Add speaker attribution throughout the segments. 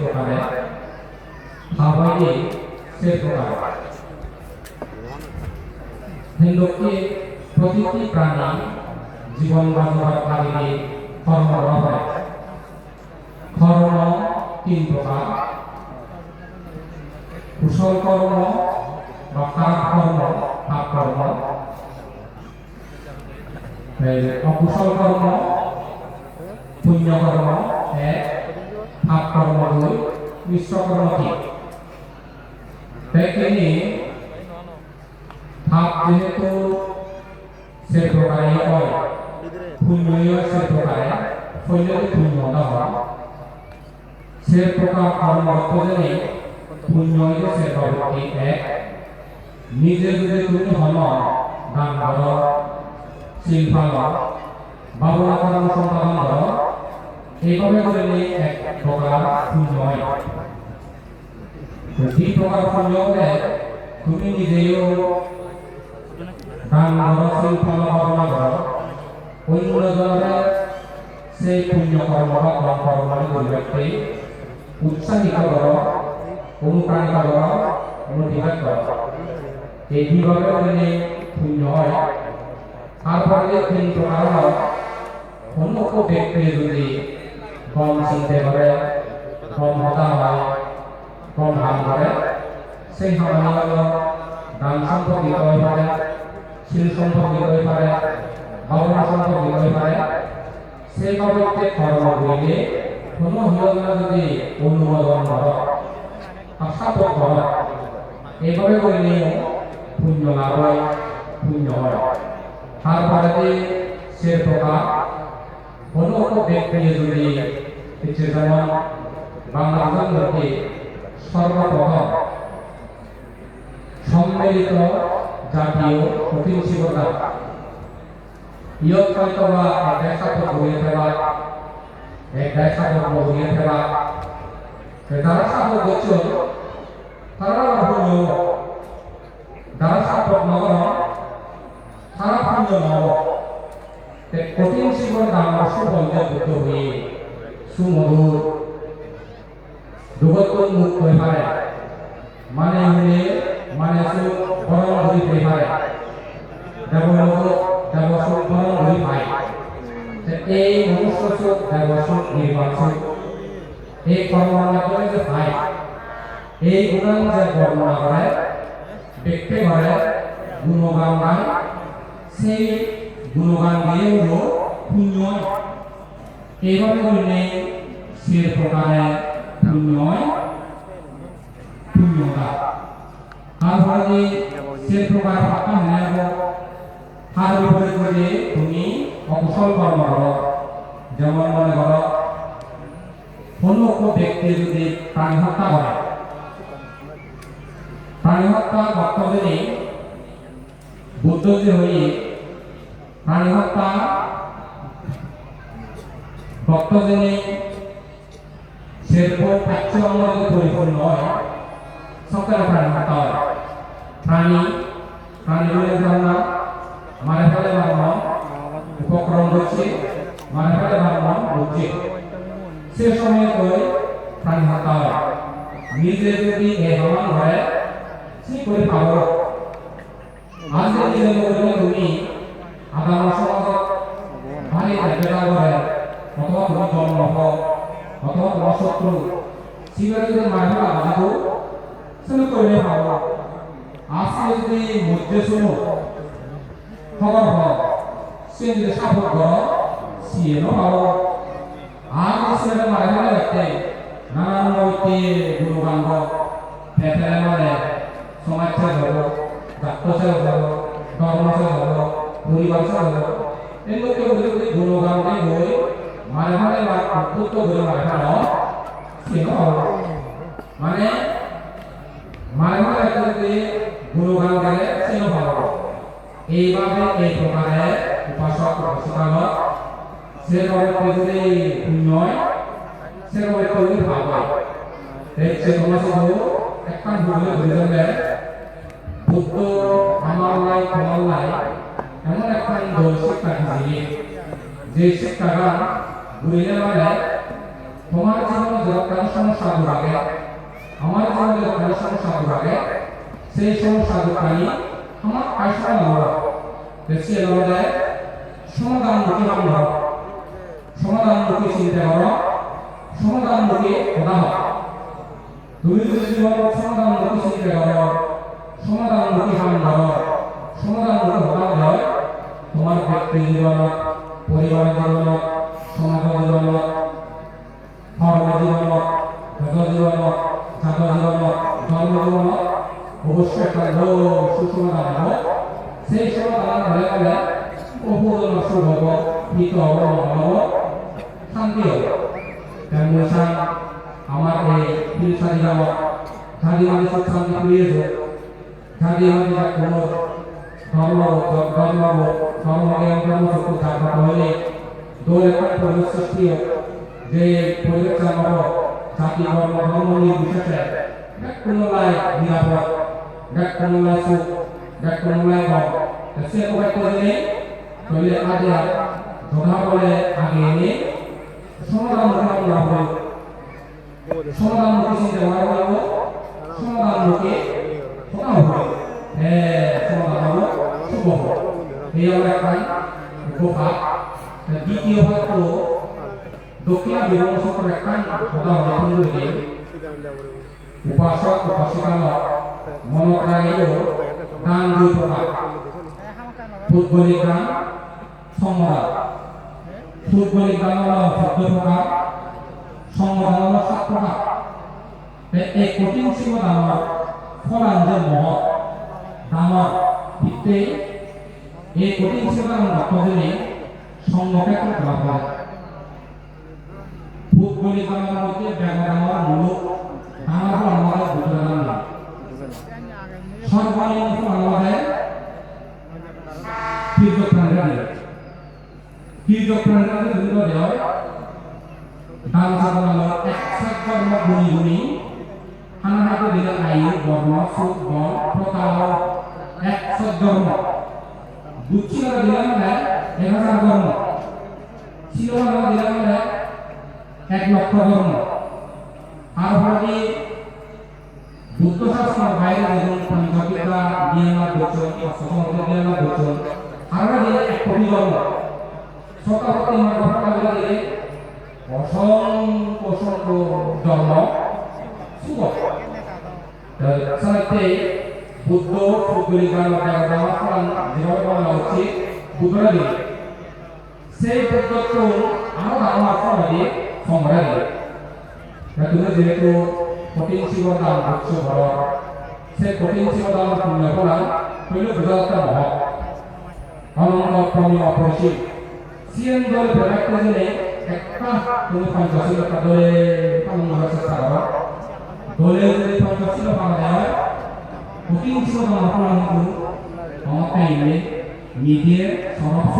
Speaker 1: প্রকারে। ভাবয়ে সে প্রকারে। হিন্দুকে প্রতিটি প্রাণী জীবন বাঁচাবার কারণে কর্ম হয় কর্ম তিন প্রকার। কুশল কর্ম বা খারাপ কর্ম পাপ কর্ম অকুশল কর্ম, পুণ্য কর্ম, এক। পাপ কর্ম দুই মিশ্র কর্ম তিন তেমনি পাপ যেহেতু সে প্রকারে হয়। পুণ্যও সে প্রকারে হইলে পুণ্যটা হয়। সে প্রকার কর্ম অর্থজনে পুণ্যই সে প্রবৃত্তি এক। নিজে যদি তুমি হন দান কর শিল বাবুরা কর্ম সম্পাদন কর এইভাবে করলে এক প্রকার হয় তো দুই প্রকার পুণ্য হলে তুমি নিজেও দান কর শিল পাল কর্ম কর অন্য জনের সেই পুণ্য কর্ম বা কর্ম কর্মের পরিবর্তে উৎসাহিত কর অনুপ্রাণিত কর মোটিভেট কর এই দুইভাবে করলে পুণ্য হয় তারপরে তিন প্রকার অন্য কেউ ব্যক্তি যদি কম চিনতে পারে, কম হতা হয়, কম হাম করে সেই হল দান সম্পর্কিত হয়ে পারে শিল সম্পর্কিত হয়ে পারে ভাবনা সম্পর্কিত হয়ে পারে সেই বাবদকে কর্ম করিলে কোনো হিরোজনা যদি অনুমোদন কর আশাপদ কর এইভাবে করলে পুণ্য লাভ হয়, পুণ্য হয়। তারপরে সে প্রকার কোনো কোনো ব্যক্তি যদি হচ্ছে যেমন বাংলাদেশের মধ্যে সর্বপ্রথম সম্মিলিত জাতীয় প্রতিনিধিতা ইয়ত হয়তো বা সাথে বইয়ে ফেলা, এক সাথে বইয়ে ফেলা যারা সাথে করছ তারা ভুল যারা সাথে নগর তারা পুণ্য নব কঠিন জীবন আমরা বুদ্ধ হয়ে। সুমধুর জগৎ মুক্ত হয়ে পারে মানে হলে মানে সু গরম হইতে পারে দেবলোক দেবসুখ গরম হই পায় এই মনুষ্য সুখ দেবসুখ নির্বাণ সুখ। এই কর্মের মাধ্যমে যে পায় এই গুণান যে বর্ণনা করে ব্যক্তি করে গুণগান গান সেই গুণগান গেয়ে হলো পুণ্য এইভাবে করলে সে প্রকারে পুণ্যয়, পুণ্যতা। তারপরে সে প্রকার পাকা হয়ে যাব তার বিপরীত করে তুমি অকুশল কর্ম করো, যেমন মনে করো কোনো ব্যক্তি যদি প্রাণী হত্যা করে, প্রাণী হত্যা বর্তমানে বুদ্ধ যে হয়ে প্রাণী হত্যা ভক্তজনে শিল্প প্রাচ্য অঙ্গনে পরিপূর্ণ হয় সকল প্রাণী হত্যা হয়। প্রাণী প্রাণী বলে ধারণা মারে ফেলে মারণ উপক্রম করছে, মারে ফেলে মারণ বুঝছে। সে সময় ওই প্রাণী হত্যা হয়। নিজে যদি এ সমান হয়, সে করে পাবো। আজকে দিনে তুমি আগামী সমাজত ভারী দেখা করে অথবা তোমার জন্ম হোক, অথবা শত্রু শিবের যদি মারবে আগামী শুরু করলে পাবো আজকে যদি মধ্যে শুনো, খবর হোক সে যদি সাপোর্ট করো, সিএনও পাবো আর সেটা মারা গেলে দেখতে নানান নৈতে গুণগান পেপেলে মানে সমাজ ছেড়ে যাব ডাক্তার যাব ধর্ম পরিবার ছেড়ে যাব এই লোককে বলে বলে বই মারে মারে বা উত্তর করে মারে ফেলো সেটা হবে মানে মারে একটা যদি গুণগান গেলে সেটা ভালো এইভাবে এই প্রকারে উপাসক উপাসিকালক সেভাবে যদি পুণ্যয় সেভাবে তৈরি ভাব হয় সে তোমরা শুধু একটা ভুলে ভুলে যাবে বুদ্ধ আমার লাই তোমার লাই এমন একটা দল শিক্ষা দিয়েছে যে শিক্ষাটা বুঝলে মানে তোমার জীবনে যতখানি সমস্যা দুরাগে আমার জীবনে যতখানি সমস্যা দুরাগে সেই সমস্যা দুখানি আমার আশা নয় বেশি এলাকায় সমাধানমুখী আমরা সমাধানমুখী চিন্তা করো সমাধানমুখী কথা তুমি যদি জীবনের সমাধানমুখী চিন্তা করো। সমাধানমুখী কাম করো সমাধানমুখী হতা হয় তোমার ব্যক্তি জীবনত পরিবার জীবনত সমাজ জীবনত ধর্ম জীবনত ভেদ জীবনত জাত জীবনত ধর্ম জীবনত অবশ্যই একটা সুসমাধান হবে সেই সমাধান হলে গেলে অপূর্ণ শুভ মঙ্গল হব শান্তি হবে তেমনি আমার এই ফিলসারি নামক ঝাড়ি মানে সুখ শান্তি ফিরিয়েছে ঝাড়ি মানে যা কোনো ধর্ম ধর্ম ধর্ম জ্ঞান ধর্ম চক্ষু জাগ্রত হলে দোল একটা পরিবেশ সৃষ্টি হোক যে পরিবেশ জানব জাতি ধর্ম ধর্ম নির্বিশেষে এক কোনোলাই নিরাপদ এক কোনোলাই সুখ এক কোনোলাই গম সে কবে করে তৈলে আগে যোগা বলে আগে এনে সমাধান মোকাবিলা হবে সমাধান মুখে চিন্তা করা হইব সমাধান মুখে হতা হবে হ্যাঁ হবে এই হলো একটাই গোপাল দ্বিতীয় ভাগ হলো দক্ষিণ বিবরণ সকল একটাই হবে হিন্দুকে উপাসক উপাসিকা মনোপ্রাণীয় দান দুই প্রকার পৌদ্গলিক দান সংবাদ পৌদ্গলিক দান হলো চোদ্দ প্রকার সংবাদ হলো সাত প্রকার এই কঠিন ছিল দামর ফলাঞ্জে মহ দামর ভিত্তে এই কঠিন ছিল দামর ভক্তজনে সংঘক্ষেত্র করা হয়। ভূতগলিক দামর মধ্যে ব্যাগ দামর মূলক হল আমাদের বুঝে দাম সর্বনিম্ন আমাদের তীর্থ প্রাণীরা দিল তীর্থ প্রাণীরা বিভিন্ন দেওয়া দান সাধনা একশো কর্ম গুণী গুণী। হানাহাতে দিলে আয়ু, বর্ণ সুখ বল প্রকার একশো ধর্ম। দুচ্ছিলা দিলে মানে এক হাজার ধর্ম। শিলবানা দিলে মানে এক লক্ষ ধর্ম। আর হলে বুদ্ধ শাস্ত্রের বাইরে যেমন পঞ্চবিদ্যা জ্ঞান বচন অসংখ্য জ্ঞান বচন আর দিলে এক কোটি ধর্ম। শতাব্দী মার্গ দিলে অসংখ্য অসংখ্য ধর্ম। শুভ সাহিত্যে বুদ্ধ ফলান যেভাবে বলা হচ্ছে বুদ্ধরা দিয়ে সেই ধারণা ফল দিয়ে সংগ্রহ দিয়ে তুমি যেহেতু কঠিন শিব দান করছ ঘর সে কঠিন শিব দান পুণ্য ফলা হইল বুঝাতে মহৎ অনন্ত প্রমি অপরিসীম। সিএন দল বেড়াতে জেনে একটা তুমি পঞ্চশীলতা দলে পালন করার চেষ্টা করো হয় ছিল না আপনার কিন্তু ক্ষমতা এনে নিজের সমস্ত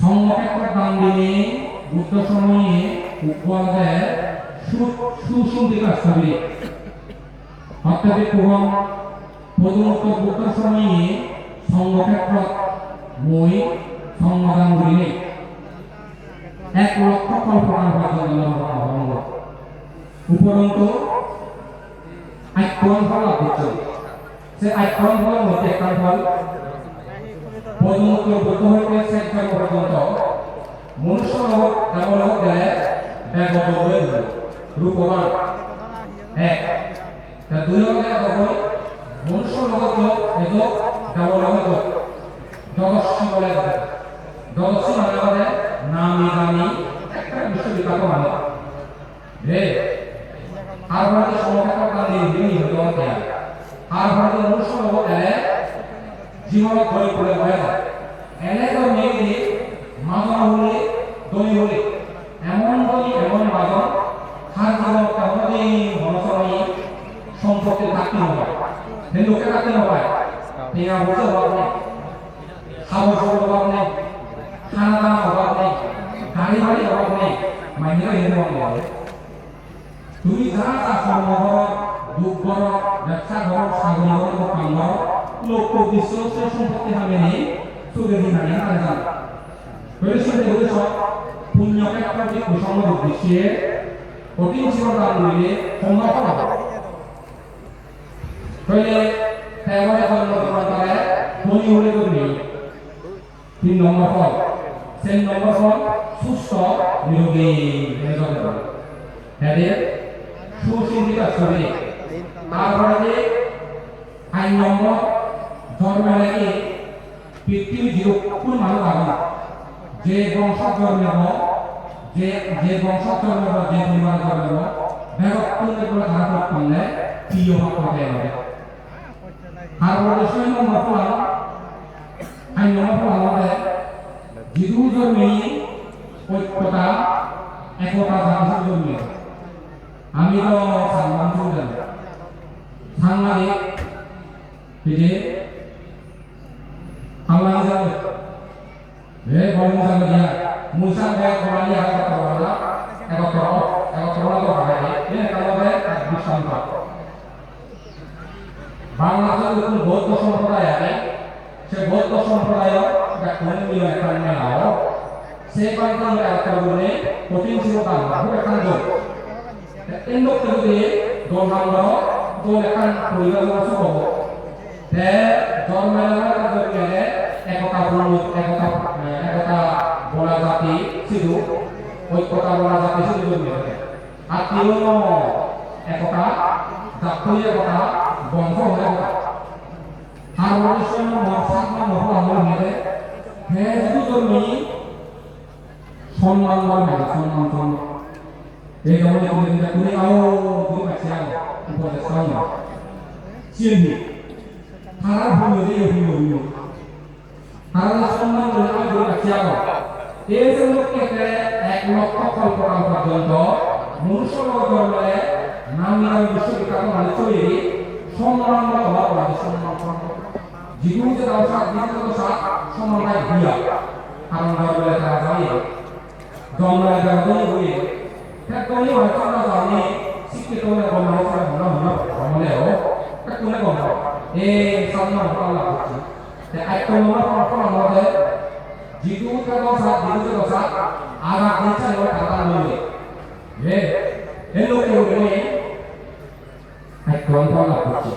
Speaker 1: সংগঠক দান দিনে বুদ্ধ সময়ে উপবাদে সুসুন্দিকা স্থলে অত্যাধিক এবং প্রদত্ত বুদ্ধ সময়ে সংগঠক মই সংবাদান করিলে এক লক্ষ কল্পনা উপরন্ত আইকন ফল অধ্যক্ষ সে আইকন ফলের মধ্যে একটা ফল পর্যন্ত বুদ্ধ হইতে শেষ জন্ম পর্যন্ত মনুষ্য লোক কেবল হোক গেলে ব্যাগত হয়ে গেল রূপবান এক তা দুই হলে তখন মনুষ্য লোক এত কেবল হোক জগৎসী বলে জগৎসী মানে আমাদের নামি দামি একটা বিশ্ববিখ্যাত মানে রে আর ভারতীয় সমকালীন গান্ধী যিনি হতে আর ভারতীয় মনুষ্য লোক এলে ধরে পড়ে হয়ে এলে তো মেয়েকে মাদন হলে, দই হলে এমন দই, এমন মাদন হার জীবন কেমনই মনসরণী সম্পর্কে থাকতে হবে। লোকে থাকতে হবে। টেঙা বসে অভাব নেই খাবার সবার অভাব নেই, খানা দানা অভাব নেই গাড়ি বাড়ি অভাব নেই, মাইনেরা অভাব নেই তুমি যা তা কর্ম করো, দুঃখ করো, ব্যবসা করো সাগর করো দোকান করো হবে নেই, সুখে দিন আগে না জান। পরিশ্রম করে সব পুণ্যক্ষেত্রটি কুসংগ উদ্দেশ্যে কঠিন জীবনদান দিলে সম্ভাবন হবে। তাহলে এবারে জন্ম গ্রহণ করে ধনী হলে তো নেই। তিন নম্বর ফল তিন নম্বর ফল সুস্থ জন্ম এদের সুচিন্তিত শরীর তারপরে আইন নম্বর জন্ম লাগে পৃথিবী জীবকুল মানুষ আগুন যে বংশ জন্মেব যে যে বংশ জন্মেব যে পরিবার জন্মেব বেগত্তর করে ধারা করলে প্রিয় হবে আর বলে নম্বর ফল আইন ফল আমাদের জিদু জন্মে ঐক্যতা, একতা, জাতির জন্মে। আমি তো সাংবাদিক যে Allah jalan. Eh, kalau misalnya dia Musa kayak kalau dia ada kepala, ada kepala, ada kepala tuh ada. Ini kalau dia bisa empat. বাংলাদেশের যখন বৌদ্ধ সম্প্রদায় আছে সে বৌদ্ধ সম্প্রদায় কোনগুলো একটা মেলাও সে একটা বলে কঠিন ছিল তার খুব একটা যোগ এই লোকটা যদি দল নামলো দল এখান পরিবার তে জন্মেলার জন্মেলে একতা একতা একতা বলা জাতি ছিল ঐক্যতা বলা জাতি জন্মেলে আর তিরনো একতা জাতীয় একতা বংশ মনুষ্য মর্ষাক মহল আমল মেলে হে যদি জন্মি সম্মান বল মেলে সম্মান সম্মান এই যেমন তুমি তুমি আও তুমি কাছে আও উপদেশ দাও চিনি তারা ভুলে ভুলে তারা সম্মান আমি বলে রাখছি আবার এই যে লোককে এক লক্ষ কল্পনা পর্যন্ত মনুষ্য জন্মে নামিয়া বিশ্ববিখ্যাত মানে তৈরি সম্মান হওয়া করা সম্মান জীবন যে সাত দিন তো সাত সম্মান নাই দিয়া কারণ জন্মে তারা জানে জন্মে জন্মে হয়ে মনে মনে সম্মান পাওয়া হচ্ছে একদম মনে করা আমাদের jitu ka dosa jitu ka dosa ara desa lo kata mulu ye hello ke ule ai kon kon la kuchi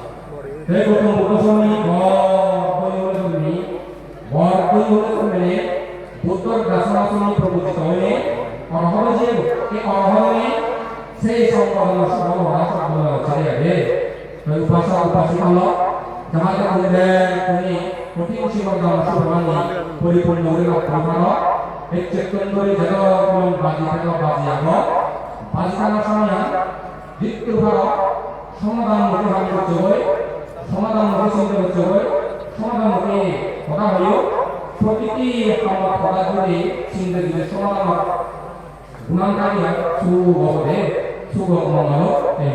Speaker 1: te ko to ko so ni bo ko yo le ni bo ko yo le mele বুদ্ধর দাসনাসন প্রবর্তিত হলে অরহর যে এই অরহরে সেই সম্পদ সফল হওয়া সফল ছেড়ে যাবে উপাসক উপাসক হলো যাহাতে আমাদের উনি জীবন অংশগ্রহণে পরিপূর্ণ আপনার এই চেতনরে যেন কোন বাজি থেকে বাজি আলো বাজি থাকার সময় মৃত্যু ভারত সমাধান ভাবি করতে হয় সমাধান চিন্তা করতে হয় সমাধান মুখে কথা হইও প্রতিটি আমার কথা জুড়ে চিন্তা দিলে সমাধান সুবহরে সুবহ মঙ্গল এই